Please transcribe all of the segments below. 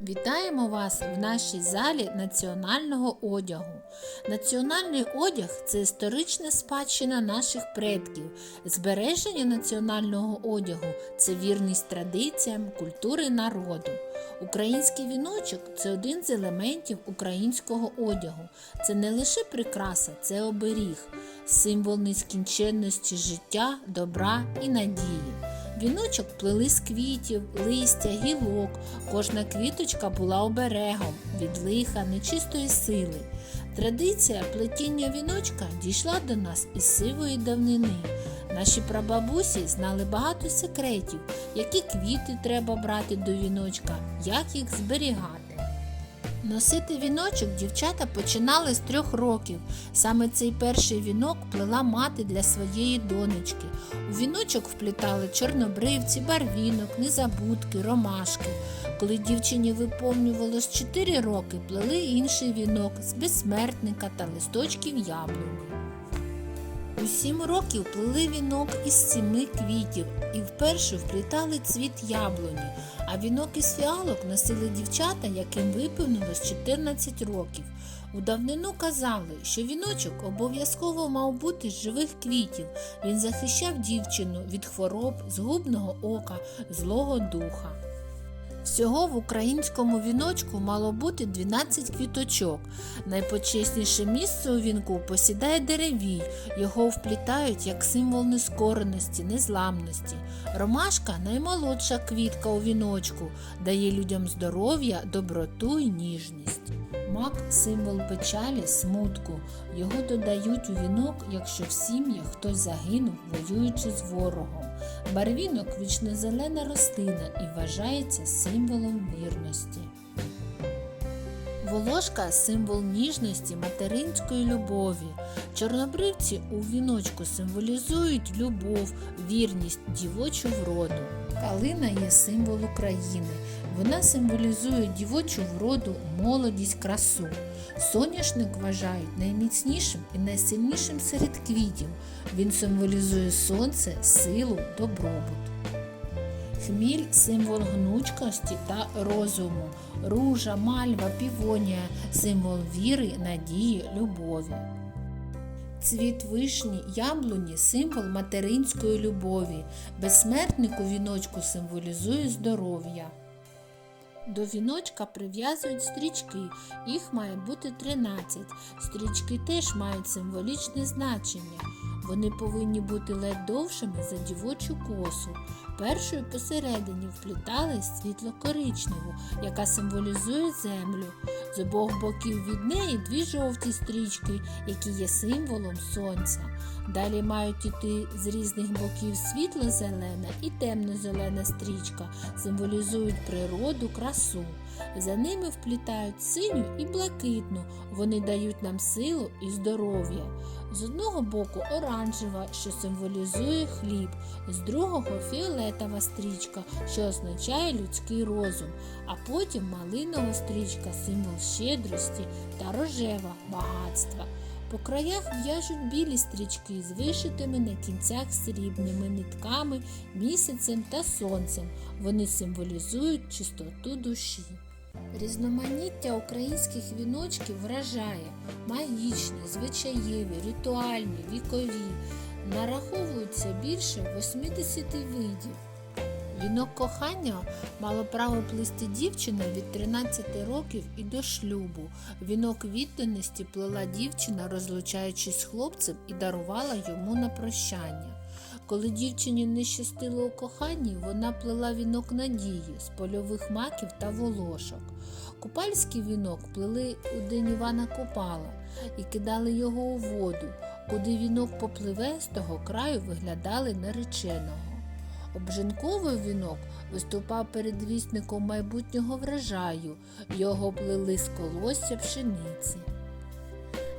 Вітаємо вас в нашій залі національного одягу. Національний одяг це історична спадщина наших предків. Збереження національного одягу це вірність традиціям, культури народу. Український віночок це один з елементів українського одягу. Це не лише прикраса, це оберіг, символ нескінченності життя, добра і надії. Віночок плели з квітів, листя, гілок. Кожна квіточка була оберегом від лиха, нечистої сили. Традиція плетіння віночка дійшла до нас із сивої давнини. Наші прабабусі знали багато секретів, які квіти треба брати до віночка, як їх зберігати. Носити віночок дівчата починали з трьох років. Саме цей перший вінок плела мати для своєї донечки. У віночок вплітали чорнобривці, барвінок, незабудки, ромашки. Коли дівчині виповнювалось 4 роки, плели інший вінок з безсмертника та листочків яблуні. У сім років плели вінок із сіми квітів і вперше вплітали цвіт яблуні, а вінок із фіалок носили дівчата, яким виповнилось 14 років. У давнину казали, що віночок обов'язково мав бути з живих квітів. Він захищав дівчину від хвороб, згубного ока, злого духа. Всього в українському віночку мало бути 12 квіточок. Найпочесніше місце у вінку посідає деревій. Його вплітають як символ нескореності, незламності. Ромашка наймолодша квітка у віночку, дає людям здоров'я, доброту і ніжність. Мак символ печалі, смутку. Його додають у вінок, якщо в сім'ях хтось загинув, воюючи з ворогом. Барвінок вічнозелена рослина і вважається символом вірності. Волошка символ ніжності, материнської любові. Чорнобривці у віночку символізують любов, вірність, дівочу вроду. Калина є символ України. Вона символізує дівочу вроду, молодість, красу. Соняшник вважають найміцнішим і найсильнішим серед квітів. Він символізує сонце, силу, добробут. Хміль символ гнучкості та розуму. Ружа, мальва, півонія символ віри, надії, любові. Цвіт вишні, яблуні символ материнської любові. Безсмертник у віночку символізує здоров'я. До віночка прив'язують стрічки, їх має бути 13. Стрічки теж мають символічне значення. Вони повинні бути ледь довшими за дівочу косу. Першою посередині вплітали світло-коричневу, яка символізує землю. З обох боків від неї дві жовті стрічки, які є символом сонця. Далі мають іти з різних боків світло-зелена і темно-зелена стрічка, символізують природу, красу. За ними вплітають синю і блакитну, вони дають нам силу і здоров'я. З одного боку оранжева, що символізує хліб, з другого фіолетова стрічка, що означає людський розум, а потім малинова стрічка, символ щедрості та рожева багатства. По краях в'яжуть білі стрічки з вишитими на кінцях срібними нитками, місяцем та сонцем. Вони символізують чистоту душі. Різноманіття українських віночків вражає магічні, звичаєві, ритуальні, вікові. Нараховується більше 80 видів. Вінок кохання мало право плести дівчина від 13 років і до шлюбу. Вінок відданості плела дівчина, розлучаючись з хлопцем, і дарувала йому на прощання. Коли дівчині не щастило у коханні, вона плела вінок надії з польових маків та волошок. Купальський вінок плели у день Івана Купала і кидали його у воду, куди вінок попливе, з того краю виглядали нареченого. Обжинковий вінок виступав передвісником майбутнього врожаю, його плели з колосся пшениці.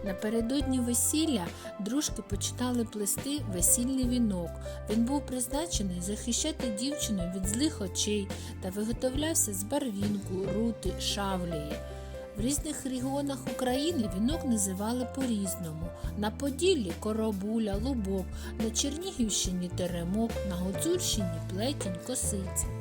Напередодні весілля дружки починали плести весільний вінок. Він був призначений захищати дівчину від злих очей та виготовлявся з барвінку, рути, шавлії. В різних регіонах України вінок називали по-різному. На Поділлі коробуля, лубок, на Чернігівщині теремок, на Гуцульщині плетінь, косиця.